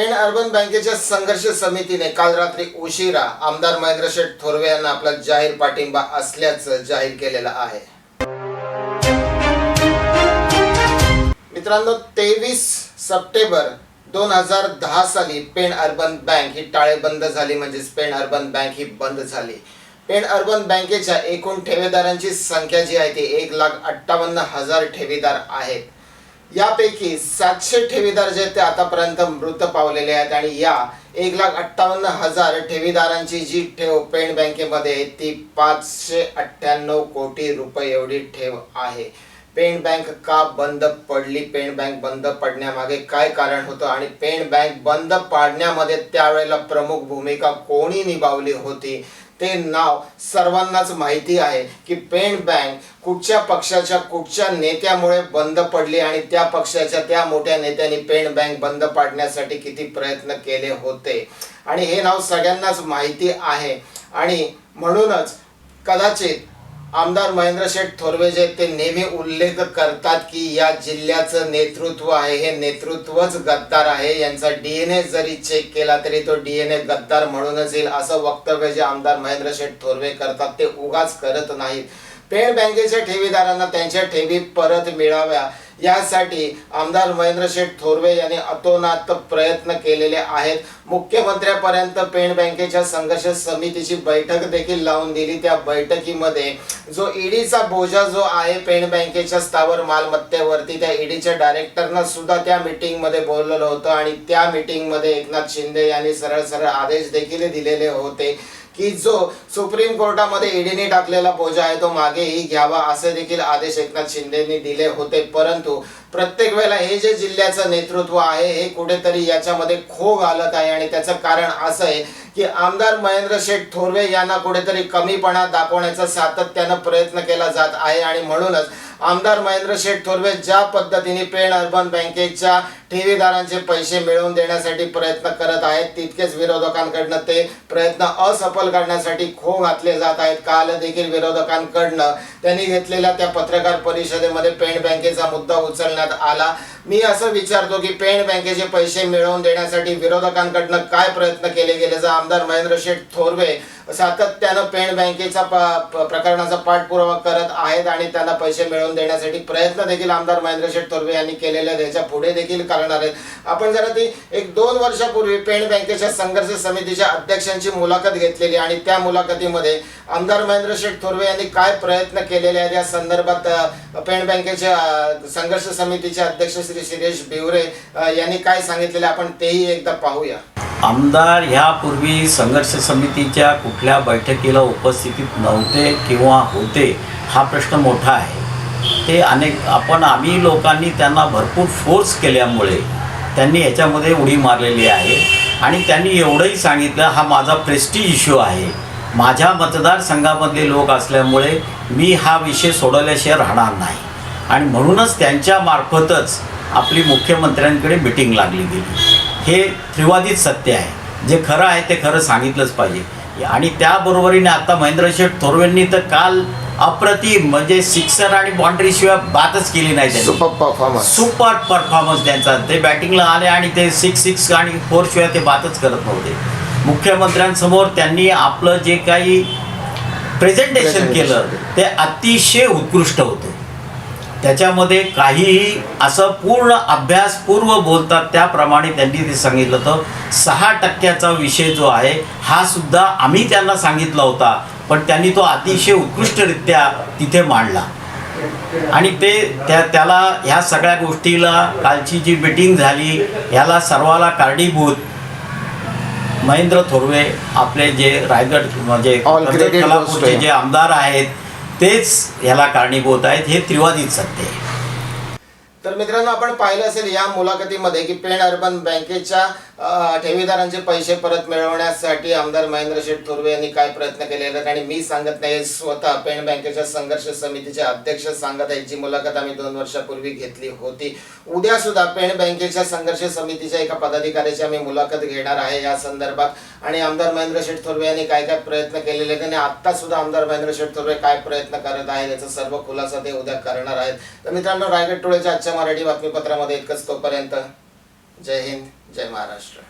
Pen urban बँकेच्या संघर्ष समितीने काल रात्री उशिरा आमदार महेंद्र शेठ थोरवे यांना आपला जाहीर पाठिंबा असल्याचं जाहीर केलेलं आहे. मित्रांनो तेवीस सप्टेंबर दोन हजार दहा साली पेण अर्बन बँक ही टाळेबंद झाली म्हणजेच पेण अर्बन बँक ही बंद झाली. पेण अर्बन बँकेच्या एकूण ठेवीदारांची संख्या जी आहे ती एक लाख अठ्ठावन्न हजार ठेवीदार आहेत. यापैकी सातशे ठेवीदार जे ते आतापर्यंत मृत पावलेले आहेत आणि या एक लाख अठ्ठावन्न हजार ठेवीदारांची जी ठेव पेन बँकेमध्ये ती पाचशे अठ्ठ्याण्णव कोटी रुपये एवढी ठेव आहे. पेन बँक का बंद पडली? पेन बँक बंद पडण्यामागे काय कारण होतं? आणि पेन बँक बंद पाडण्यामध्ये त्यावेळेला प्रमुख भूमिका कोणी निभावली होती? ते नाव सर्वांनाच माहिती आहे की पेन बँक कुठच्या पक्षाच्या कुठच्या नेत्यामुळे बंद पडली आणि त्या पक्षाच्या त्या मोठ्या नेत्यांनी पेन बँक बंद पाडण्यासाठी किती प्रयत्न केले होते. आणि हे नाव सगळ्यांनाच माहिती आहे. आणि म्हणूनच कदाचित आमदार महेंद्र शेठ थोरवे जे ते नेहमी उल्लेख करतात की या जिल्ह्याचं नेतृत्व आहे. हे नेतृत्वच गद्दार आहे. यांचा डीएनए जरी चेक केला तरी तो डीएनए गद्दार म्हणूनच येईल असं वक्तव्य जे आमदार महेंद्र शेठ थोरवे करतात ते उगाच करत नाहीत. पेड बँकेच्या ठेवीदारांना त्यांच्या ठेवी परत मिळाव्या. यासाठी आमदार महेंद्र शेठ थोरवे यांनी अतोनात प्रयत्न केलेले आहेत. मुख्यमंत्र्यापर्यंत पेण बँकेच्या संघर्ष समितीची बैठक देखील लावून दिली. त्या बैठकीमध्ये जो ईडीचा बोजा जो आहे पेण बँकेच्या स्थावर मालमत्तेवरती त्या ईडीच्या डायरेक्टरना सुद्धा त्या मीटिंगमध्ये बोललेलं होतं आणि त्या मीटिंगमध्ये एकनाथ शिंदे यांनी सरळ सरळ आदेश देखील दिलेले होते. की जो सुप्रीम कोर्टामध्ये ईडीने टाकलेला बोजा आहे तो मागेही घ्यावा असे देखील आदेश एकनाथ शिंदेनी दिले होते. परंतु प्रत्येक वेळेला हे जे जिल्ह्याचं नेतृत्व आहे हे कुठेतरी याच्यामध्ये खो घालत आहे. आणि त्याचं कारण असं आहे की आमदार महेंद्र शेठ थोरवे यांना कुठेतरी कमीपणा दाखवण्याचा सातत्यानं प्रयत्न केला जात आहे. आणि म्हणूनच आमदार महेंद्र शेठ थोरवे ज्या पद्धतीने पेण अर्बन बँकेच्या ठेवीदारांचे पैसे मिळवून देण्यासाठी प्रयत्न करत आहेत तितकेच विरोधकांकडनं ते प्रयत्न असफल करण्यासाठी खो घातले जात आहेत. काल देखील विरोधकांकडनं त्यांनी घेतलेल्या त्या पत्रकार परिषदेमध्ये पेण बँकेचा मुद्दा उचलण्यात आला. मी असं विचारतो की पेण बँकेचे पैसे मिळवून देण्यासाठी विरोधकांकडनं काय प्रयत्न केले गेले? जर आमदार महेंद्र शेठ थोरवे सातत्यानं पेण बँकेचा प- प- प्रकरणाचा पाठपुरावा करत आहेत आणि त्यांना पैसे मिळवून देण्यासाठी प्रयत्न देखील आमदार महेंद्र शेठ थोरवे यांनी केलेले त्याच्या पुढे देखील करणार आहेत. आपण जरा ती एक दोन वर्षापूर्वी पेण बँकेच्या संघर्ष समितीच्या अध्यक्षांची मुलाखत घेतलेली आणि त्या मुलाखतीमध्ये आमदार महेंद्र शेठ थोरवे यांनी काय प्रयत्न केलेले आहेत या संदर्भात पेण बँकेच्या संघर्ष समितीचे अध्यक्ष श्री शिरेश बिवरे यांनी काय सांगितलेले आपण तेही एकदा पाहूया. आमदार ह्यापूर्वी संघर्ष समितीच्या कुठल्या बैठकीला उपस्थितीत नव्हते किंवा होते हा प्रश्न मोठा आहे. ते अनेक आपण आम्ही लोकांनी त्यांना भरपूर फोर्स केल्यामुळे त्यांनी याच्यामध्ये उडी मारलेली आहे. आणि त्यांनी एवढंही सांगितलं हा माझा प्रेस्टीज इश्यू आहे. माझ्या मतदारसंघामधले लोक असल्यामुळे मी हा विषय सोडवल्याशिवाय राहणार नाही. आणि म्हणूनच त्यांच्या मार्फतच आपली मुख्यमंत्र्यांकडे मिटिंग लागली गेली. हे त्रिवादित सत्य आहे. जे खरं आहे ते खरं सांगितलंच पाहिजे. आणि त्याबरोबरीने आता महेंद्र शेठ थोरवेंनी तर काल अप्रतिम म्हणजे सिक्सर आणि बाउंड्री शिवाय बातच केली नाही त्यांनी. सुपर परफॉर्मन्स सुपर परफॉर्मन्स त्यांचा. ते बॅटिंगला आले आणि ते सिक्स सिक्स आणि फोर शिवाय ते बातच करत नव्हते. मुख्यमंत्र्यांसमोर त्यांनी आपलं जे काही प्रेझेंटेशन केलं ते अतिशय उत्कृष्ट होतं. त्याच्यामध्ये काहीही असं पूर्ण अभ्यासपूर्व बोलतात त्याप्रमाणे त्यांनी ते सांगितलं होतं. सहा टक्क्याचा विषय जो आहे हा सुद्धा आम्ही त्यांना सांगितला होता पण त्यांनी तो अतिशय उत्कृष्टरित्या तिथे मांडला. आणि ते त्या त्याला ह्या सगळ्या गोष्टीला कालची जी मिटिंग झाली ह्याला सर्वाला कारणीभूत. महेंद्र थोरवे आपले जे रायगड म्हणजे. जे आमदार आहेत तेच ह्याला कारणीभूत आहेत हे त्रिवादित सत्य आहे तर मित्रांनो आपण पाहिलं असेल या मुलाखतीमध्ये की पेण अर्बन बँकेच्या ठेवीदारांचे पैसे परत मिळवण्यासाठी आमदार महेंद्र शेठ थोरवे यांनी काय प्रयत्न केलेले आहेत? आणि मी सांगत नाही स्वतः पेण बँकेच्या संघर्ष समितीचे अध्यक्ष सांगत आहेत जी मुलाखत आम्ही दोन वर्षापूर्वी घेतली होती. उद्या सुद्धा पेण बँकेच्या संघर्ष समितीच्या एका पदाधिकाऱ्याची आम्ही मुलाखत घेणार आहे या संदर्भात. आणि आमदार महेंद्र शेठ थोरवे यांनी काय काय प्रयत्न केलेले आहेत आणि आता सुद्धा आमदार महेंद्र शेठ थोरवे काय प्रयत्न करत आहेत याचा सर्व खुलासा ते उद्या करणार आहेत. तर मित्रांनो रायगड टोळेच्या आजच्या मराठी बातमीपत्रामध्ये इतकंच. तोपर्यंत जय हिंद जय महाराष्ट्र.